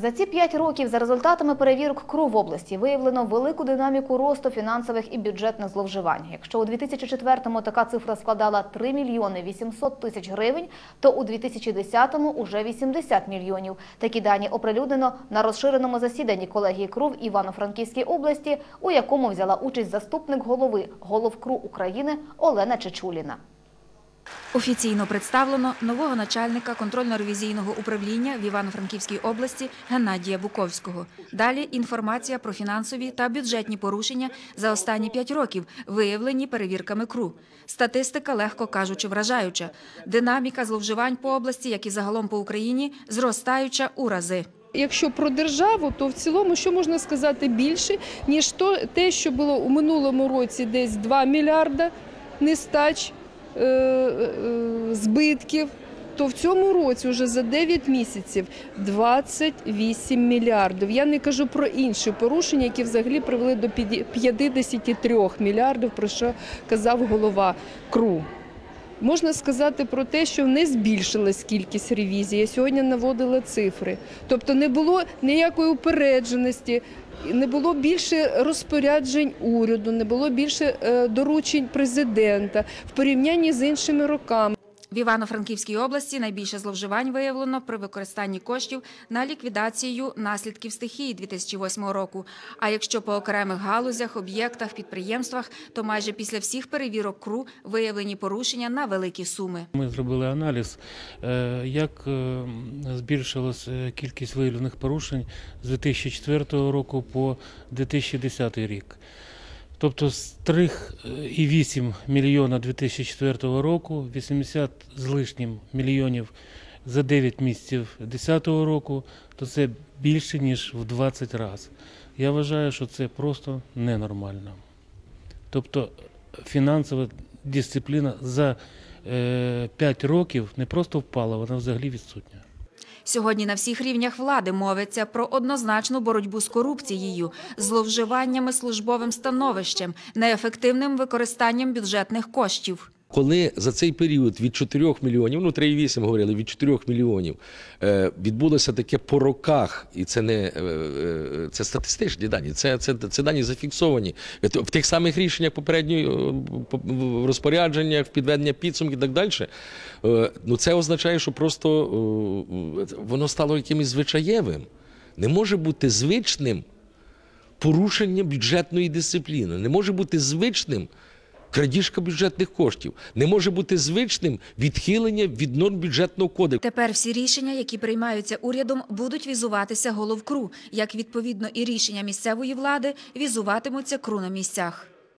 За ці п'ять років за результатами перевірок КРУ в області виявлено велику динаміку росту фінансових і бюджетних зловживань. Якщо у 2004-му така цифра складала 3 мільйони 800 тисяч гривень, то у 2010-му уже 80 мільйонів. Такі дані оприлюднено на розширеному засіданні колегії КРУ в Івано-Франківській області, у якому взяла участь заступник голови голов КРУ України Олена Чечуліна. Офіційно представлено нового начальника контрольно-ревізійного управління в Івано-Франківській області Геннадія Буковського. Далі інформація про фінансові та бюджетні порушення за останні п'ять років, виявлені перевірками КРУ. Статистика, легко кажучи, вражаюча. Динаміка зловживань по області, як і загалом по Україні, зростаюча у рази. Якщо про державу, то в цілому що можна сказати більше, ніж то, те, що було у минулому році десь 2 мільярда нестач збитків, то в цьому році вже за 9 місяців 28 мільярдів. Я не кажу про інші порушення, які взагалі привели до 53 мільярдів, про що казав голова КРУ. Можна сказати про те, що не збільшилась кількість ревізій. Я сьогодні наводила цифри. Тобто не було ніякої упередженості, не було більше розпоряджень уряду, не було більше е, доручень президента в порівнянні з іншими роками. В Івано-Франківській області найбільше зловживань виявлено при використанні коштів на ліквідацію наслідків стихії 2008 року. А якщо по окремих галузях, об'єктах, підприємствах, то майже після всіх перевірок КРУ виявлені порушення на великі суми. Ми зробили аналіз, е, як е, збільшилась е, кількість виявлених порушень з 2004 року по 2010 рік. Тобто з 3,8 мільйона 2004 року, 80 з лишнім мільйонів за 9 місяців 2010 року, то це більше, ніж в 20 разів. Я вважаю, що це просто ненормально. Тобто фінансова дисципліна за 5 років не просто впала, вона взагалі відсутня. Сьогодні на всіх рівнях влади мовиться про однозначну боротьбу з корупцією, зловживаннями службовим становищем, неефективним використанням бюджетних коштів. Коли за цей період від 4 мільйонів, ну 3,8 говорили, від 4 мільйонів е, відбулося таке по роках, і це не е, е, це статистичні дані, це, це, це дані зафіксовані в тих самих рішеннях попередньої е, в розпорядженнях, підведення підсумків і так далі. Е, ну це означає, що просто е, воно стало якимось звичаєвим. Не може бути звичним порушення бюджетної дисципліни, не може бути звичним. Крадіжка бюджетних коштів не може бути звичним відхилення від норм бюджетного кодексу. Тепер всі рішення, які приймаються урядом, будуть візуватися головкру, як відповідно і рішення місцевої влади візуватимуться кру на місцях.